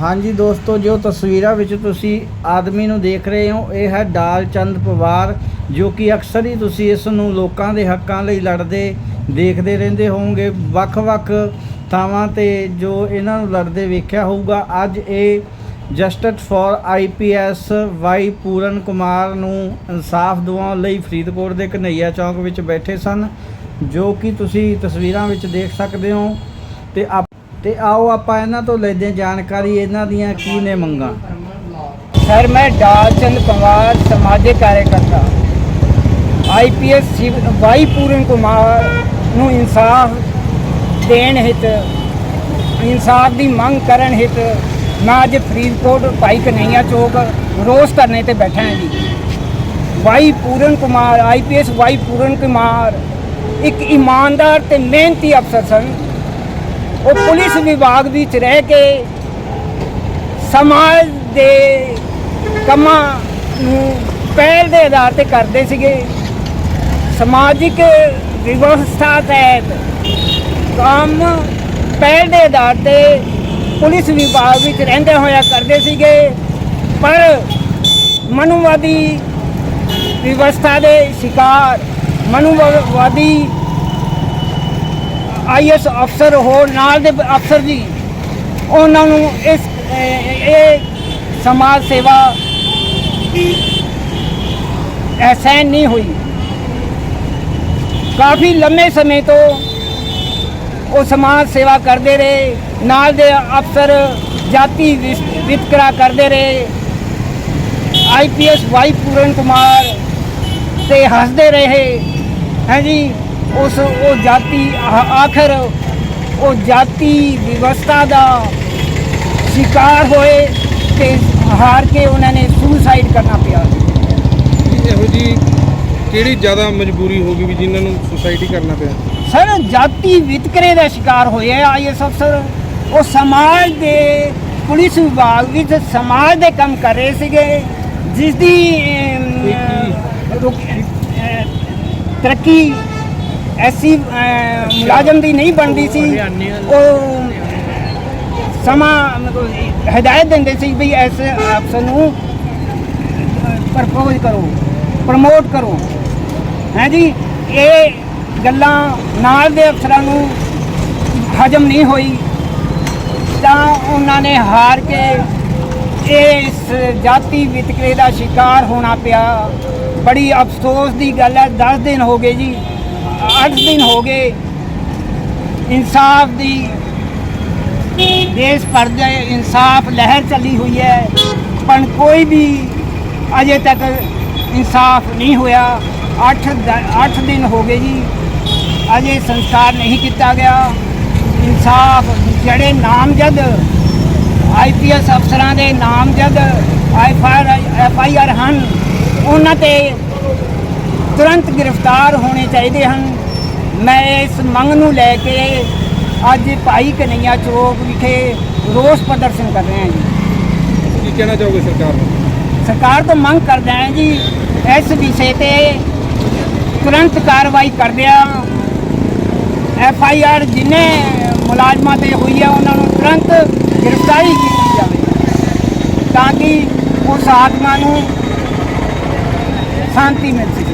ਹਾਂਜੀ ਦੋਸਤੋ, ਜੋ ਤਸਵੀਰਾਂ ਵਿੱਚ ਤੁਸੀਂ ਆਦਮੀ ਨੂੰ ਦੇਖ ਰਹੇ ਹੋ, ਇਹ ਹੈ ਡਾਲ ਚੰਦ ਪਵਾਰ, ਜੋ ਕਿ ਅਕਸਰ ਹੀ ਤੁਸੀਂ ਇਸ ਨੂੰ ਲੋਕਾਂ ਦੇ ਹੱਕਾਂ ਲਈ ਲੜਦੇ, ਦੇਖਦੇ ਰਹਿੰਦੇ ਹੋਵੋਗੇ। ਵੱਖ-ਵੱਖ ਥਾਵਾਂ ਤੇ ਜੋ ਇਹਨਾਂ ਨੂੰ ਲੜਦੇ ਵੇਖਿਆ ਹੋਊਗਾ, ਅੱਜ ਇਹ justice for IPS Y Puran Kumar ਨੂੰ ਇਨਸਾਫ ਦਿਵਾਉਣ ਲਈ ਫਰੀਦਕੋਟ ਦੇ ਕਨਈਆ ਚੌਂਕ ਵਿੱਚ ਬੈਠੇ ਸਨ, ਜੋ ਕਿ ਤੁਸੀਂ ਤਸਵੀਰਾਂ ਵਿੱਚ ਦੇਖ ਸਕਦੇ ਹੋ ਤੇ ਆਪ ਤੇ ਆਓ ਆਪਾਂ ਇਹਨਾਂ ਤੋਂ ਲੈਦੇ ਹਾਂ ਜਾਣਕਾਰੀ ਇਹਨਾਂ ਦੀਆਂ ਕੀ ਨੇ ਮੰਗਾਂ सर मैं डालचंद पवार समाजिक कार्यकर्ता ਆਈਪੀਐਸ ਵਾਈ ਪੂਰਨ ਕੁਮਾਰ ਨੂੰ ਇਨਸਾਫ ਦੇਣ ਹਿਤ ਇਨਸਾਫ ਦੀ ਮੰਗ ਕਰਨ ਹਿਤ ਮੈਂ ਅੱਜ ਫਰੀਦਕੋਟ ਭਾਈ ਕਨਈਆ ਚੌਕ ਰੋਸ ਧਰਨੇ ਤੇ ਬੈਠਾ ਹਾਂ ਜੀ Y Puran Kumar IPS Y Puran Kumar ਇੱਕ ਇਮਾਨਦਾਰ ਤੇ ਮਿਹਨਤੀ ਅਫਸਰ ਸਨ ਉਹ ਪੁਲਿਸ ਵਿਭਾਗ ਵਿੱਚ ਰਹਿ ਕੇ ਸਮਾਜ ਦੇ ਕੰਮਾਂ ਨੂੰ ਪਹਿਲ ਦੇ ਆਧਾਰ ਤੇ ਕਰਦੇ ਸੀਗੇ। ਸਮਾਜਿਕ ਵਿਵਸਥਾ ਤਹਿਤ ਕੰਮ ਪਹਿਲ ਦੇ ਆਧਾਰ ਤੇ ਪੁਲਿਸ ਵਿਭਾਗ ਵਿੱਚ ਰਹਿੰਦੇ ਹੋਇਆ ਕਰਦੇ ਸੀਗੇ। ਪਰ ਮਨੁਵਾਦੀ ਵਿਵਸਥਾ ਦੇ ਸ਼ਿਕਾਰ, ਮਨੁਵਾਦੀ ਆਈਐਸ ਅਫਸਰ ਹੋ ਨਾਲ ਦੇ ਅਫਸਰ ਜੀ, ਉਹਨਾਂ ਨੂੰ ਇਸ, ਇਹ ਸਮਾਜ ਸੇਵਾ ਅਹਿਸਾਨ ਨਹੀਂ ਹੋਈ। ਕਾਫੀ ਲੰਮੇ ਸਮੇਂ ਤੋਂ ਉਹ ਸਮਾਜ ਸੇਵਾ ਕਰਦੇ ਰਹੇ, ਨਾਲ ਦੇ ਅਫਸਰ ਜਾਤੀ ਵਿਸ- ਵਿਤਕਰਾ ਕਰਦੇ ਰਹੇ। ਆਈਪੀਐਸ ਵਾਈ ਪੂਰਨ ਕੁਮਾਰ ਤੇ ਹੱਸਦੇ ਰਹੇ। ਹੈ ਜੀ? ਉਸ ਉਹ ਜਾਤੀ ਆਖਰ ਉਹ ਜਾਤੀ ਵਿਵਸਥਾ ਦਾ ਸ਼ਿਕਾਰ ਹੋਏ ਤੇ ਹਾਰ ਕੇ ਉਹਨਾਂ ਨੇ ਸੁਸਾਈਡ ਕਰਨਾ ਪਿਆ। ਇਹੋ ਜੀ ਕਿਹੜੀ ਜ਼ਿਆਦਾ ਮਜਬੂਰੀ ਹੋ ਗਈ ਵੀ ਜਿਨ੍ਹਾਂ ਨੂੰ ਸੁਸਾਇਟੀ ਕਰਨਾ ਪਿਆ? ਸਰ ਜਾਤੀ ਵਿਤਕਰੇ ਦਾ ਸ਼ਿਕਾਰ ਹੋਏ ਆ ਆਈਐਸ ਅਫਸਰ। ਉਹ ਸਮਾਜ ਦੇ ਪੁਲਿਸ ਵਿਭਾਗ ਵਿੱਚ ਸਮਾਜ ਦੇ ਕੰਮ ਕਰ ਰਹੇ ਸੀਗੇ ਜਿਸ ਦੀ ਤਰੱਕੀ ਐਸੀ ਮੁਲਾਜ਼ਮ ਦੀ ਨਹੀਂ ਬਣਦੀ ਸੀ। ਉਹ ਸਮਾਂ ਮਤਲਬ ਹਦਾਇਤ ਦਿੰਦੇ ਸੀ ਵੀ ਇਸ ਅਫਸਰ ਨੂੰ ਪ੍ਰਪੋਜ਼ ਕਰੋ, ਪ੍ਰਮੋਟ ਕਰੋ। ਹੈ ਜੀ? ਇਹ ਗੱਲਾਂ ਨਾਲ ਦੇ ਅਫਸਰਾਂ ਨੂੰ ਹਜਮ ਨਹੀਂ ਹੋਈ। ਤਾਂ ਉਹਨਾਂ ਨੇ ਹਾਰ ਕੇ ਇਸ ਜਾਤੀ ਵਿਤਕਰੇ ਦਾ ਸ਼ਿਕਾਰ ਹੋਣਾ ਪਿਆ। ਬੜੀ ਅਫਸੋਸ ਦੀ ਗੱਲ ਹੈ 10 ਦਿਨ ਹੋ ਗਏ ਜੀ। 8 ਦਿਨ ਹੋ ਗਏ ਇਨਸਾਫ ਦੀ ਦੇਸ਼ ਭਰ ਦੇ ਇਨਸਾਫ ਲਹਿਰ ਚੱਲੀ ਹੋਈ ਹੈ, ਪਰ ਕੋਈ ਵੀ ਅਜੇ ਤੱਕ ਇਨਸਾਫ ਨਹੀਂ ਹੋਇਆ। 8 8 ਦਿਨ ਹੋ ਗਏ ਜੀ, ਅਜੇ ਸੰਸਕਾਰ ਨਹੀਂ ਕੀਤਾ ਗਿਆ। ਇਨਸਾਫ ਜਿਹੜੇ ਨਾਮਜ਼ਦ ਆਈਪੀਐਸ ਅਫਸਰਾਂ ਦੇ ਨਾਮਜ਼ਦ ਐਫ ਆਈ ਆਰ ਹਨ, ਉਹਨਾਂ ਤੇ ਤੁਰੰਤ ਗ੍ਰਿਫਤਾਰ ਹੋਣੇ ਚਾਹੀਦੇ ਹਨ। ਮੈਂ ਇਸ ਮੰਗ ਨੂੰ ਲੈ ਕੇ ਅੱਜ ਭਾਈ ਕਨਈਆ ਚੌਕ ਵਿਖੇ ਰੋਸ ਪ੍ਰਦਰਸ਼ਨ ਕਰ ਰਹੇ ਹਾਂ ਜੀ। ਕੀ ਕਹਿਣਾ ਚਾਹੋਗੇ ਸਰਕਾਰ ਨੂੰ? ਸਰਕਾਰ ਤੋਂ ਮੰਗ ਕਰਦੇ ਹਾਂ ਜੀ ਇਸ ਵਿਸ਼ੇ ਤੇ ਤੁਰੰਤ ਕਾਰਵਾਈ ਕਰਦਿਆਂ ਐਫ ਆਈ ਆਰ ਜਿਨੇ ਮੁਲਾਜ਼ਮਾਂ ਤੇ ਹੋਈ ਹੈ ਉਹਨਾਂ ਨੂੰ ਤੁਰੰਤ ਗ੍ਰਿਫਤਾਰੀ ਕੀਤੀ ਜਾਵੇ ਤਾਂ ਕਿ ਉਸ ਆਤਮਾ ਨੂੰ ਸ਼ਾਂਤੀ ਮਿਲ ਸਕੇ।